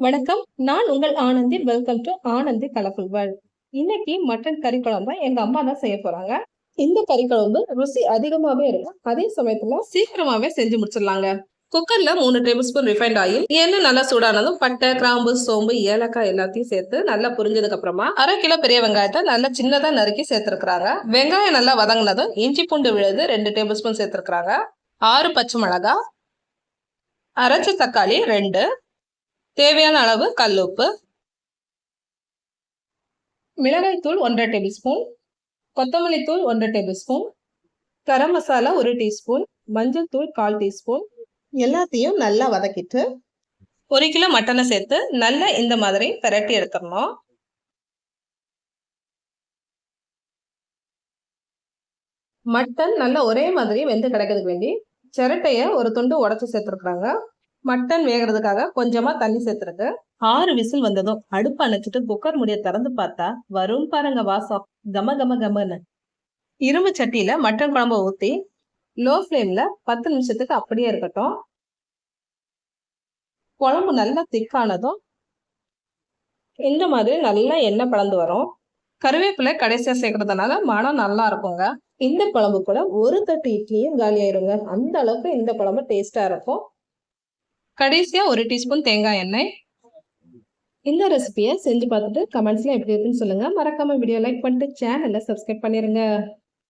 வணக்கம். நான் உங்கள் Anandhi. Welcome to Anandhi colourful world இன்னைக்கு மட்டன் கறி குழம்பு எங்க அம்மா தான் செய்ய போறாங்க. இந்த கறி குழம்பு ருசி அதிகமாவே இருக்கும் அதே சமயத்துல சீக்கிரமாவே செஞ்சு முடிச்சிடலாங்க. குக்கர்ல மூணு டேபிள் ஸ்பூன் ரிஃபைண்ட் ஆயில் எண்ணெய் நல்லா சூடானதும் பட்டை கிராம்பு சோம்பு ஏலக்காய் எல்லாத்தையும் சேர்த்து நல்லா புரிஞ்சதுக்கு அப்புறமா அரை கிலோ பெரிய வெங்காயத்தை நல்லா சின்னதா நறுக்கி சேர்த்திருக்கிறாங்க. வெங்காயம் நல்லா வதங்கினதும் இஞ்சி பூண்டு விழுது ரெண்டு டேபிள் ஸ்பூன் சேர்த்திருக்கிறாங்க. ஆறு பச்சை மிளகா அரைச்ச தக்காளி ரெண்டு தேவையான அளவு கல்லுப்பு. மிளகாய் தூள் ஒன்றரை டேபிள் ஸ்பூன் கொத்தமல்லி தூள் ஒன்றரை டேபிள் ஸ்பூன் கரம் மசாலா ஒரு டீஸ்பூன். மஞ்சள் தூள் கால் டீஸ்பூன். எல்லாத்தையும் நல்லா வதக்கிட்டு ஒரு கிலோ மட்டனை சேர்த்து நல்லா இந்த மாதிரி பிரட்டி எடுத்துடணும். மட்டன் நல்லா ஒரே மாதிரி வெந்து கிடைக்கிறதுக்கு வேண்டி சிரட்டைய ஒரு துண்டு உடச்சி சேர்த்துருக்குறாங்க. மட்டன் வேகிறதுக்காக கொஞ்சமா தண்ணி சேர்த்துருக்கு. ஆறு விசில் வந்ததும் அடுப்பு அணைச்சிட்டு குக்கர் முடிய திறந்து பார்த்தா வரும் பாருங்க வாசம். கம கம கமன்னு. இரும்பு சட்டியில மட்டன் குழம்பு ஊத்தி லோ ஃப்ளேம்ல பத்து நிமிஷத்துக்கு அப்படியே இருக்கட்டும். குழம்பு நல்லா திக்கானதும் இந்த மாதிரி நல்லா எண்ணெய் பழந்து வரும். கருவேப்பிலை கடைசியா சேர்க்கறதுனால மனம் நல்லா இருக்குங்க. இந்த குழம்பு கூட ஒரு தட்டு இட்லியும் காலி ஆயிருங்க அந்த அளவுக்கு இந்த குழம்பு டேஸ்டா இருக்கும். கடைசியாக ஒரு டீஸ்பூன் தேங்காய் எண்ணெய். இந்த ரெசிபியை செஞ்சு பார்த்துட்டு கமெண்ட்ஸில் எப்படி இருக்குன்னு சொல்லுங்கள் மறக்காமல் வீடியோ லைக் பண்ணிட்டு சேனலை சப்ஸ்கிரைப் பண்ணிடுங்க